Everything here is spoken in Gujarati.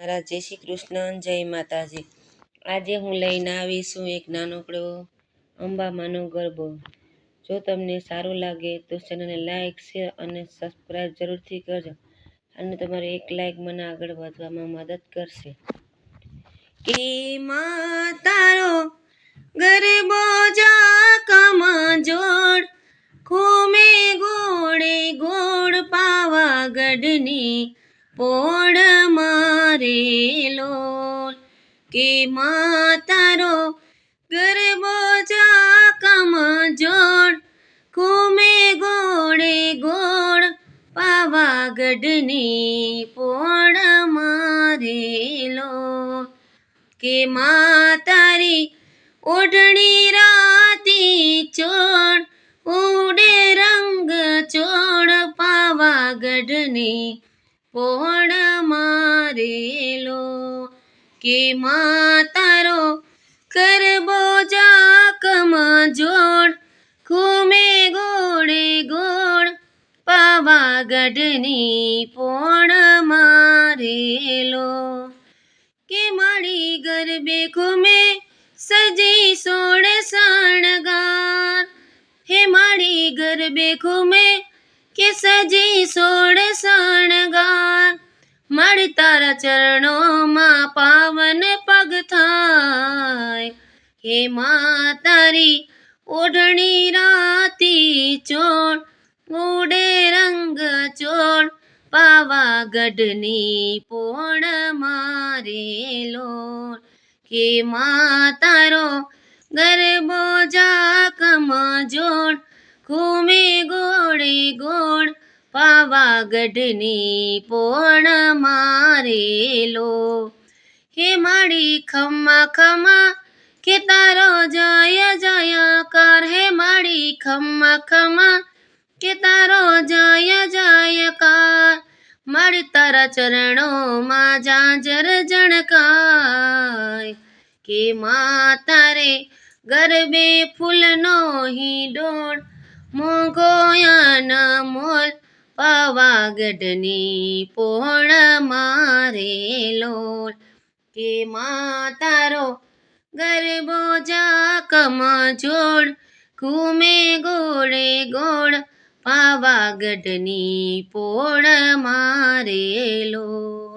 મારા જય શ્રી કૃષ્ણ, જય માતાજી. આજે હું લઈને આવી છું એક નાનકડો અંબામાનો ગરબો. જો તમને સારું લાગે તો ચેનલને લાઈક, શેર અને સબસ્ક્રાઈબ જરૂરથી કરજો અને તમારી એક લાઈક મને આગળ વધવામાં મદદ કરશે. કે તારો ગરબો જા કમ જોડ, ખોમે ગોળે ગોળ પાવાગઢની પોળ મારેલો કે માતારો ગરબો જા કમ જોડ ખોમે ગોળે ગોળ પાવાગઢની પોળ મારેલો કે માં તારી ઓઢણી રાતી ચોડ ઉડે રંગ ચોડ પાવાગઢની પોળ મારેલો કે માં તારો કરબો જાકમ જોડ ખુમે ગોળે ગોળ, પાવાગઢની પોળ મારેલો કે મારી ગરબે ખુમે સજી સોળ શણગાર, હે મારી ગરબે ખુમે કે સજી સોળ શણગાર મારી તારા ચરણોમાં પાવન પગ થાય. હે મા તારી ઓઢણી રાતી ચોળ ઉડે રંગ ચોળ પાવાગઢની પોણ મારેલો કે મા તારો ગરબો જાકમ જોડ ઘૂમે ગોળે ગોળ પાવાગઢની પોણ મારેલો. હે માડી ખમ્મા ખમા કે તારો જય જયકાર. હે માડી ખમ્મા ખમા કે તારો જય જયકાર. મારી તારા ચરણોમાં જાજર જણકાય કે મા તારે ગરબે ફૂલનો હિંડોળ મોગોયાન મોલ પાવાગઢની મારે લોલ કે મા તારો ગરબો જાકમ જોડ, ઘૂમે ગોળે ગોળ પાવાગઢની પોળ મારેલો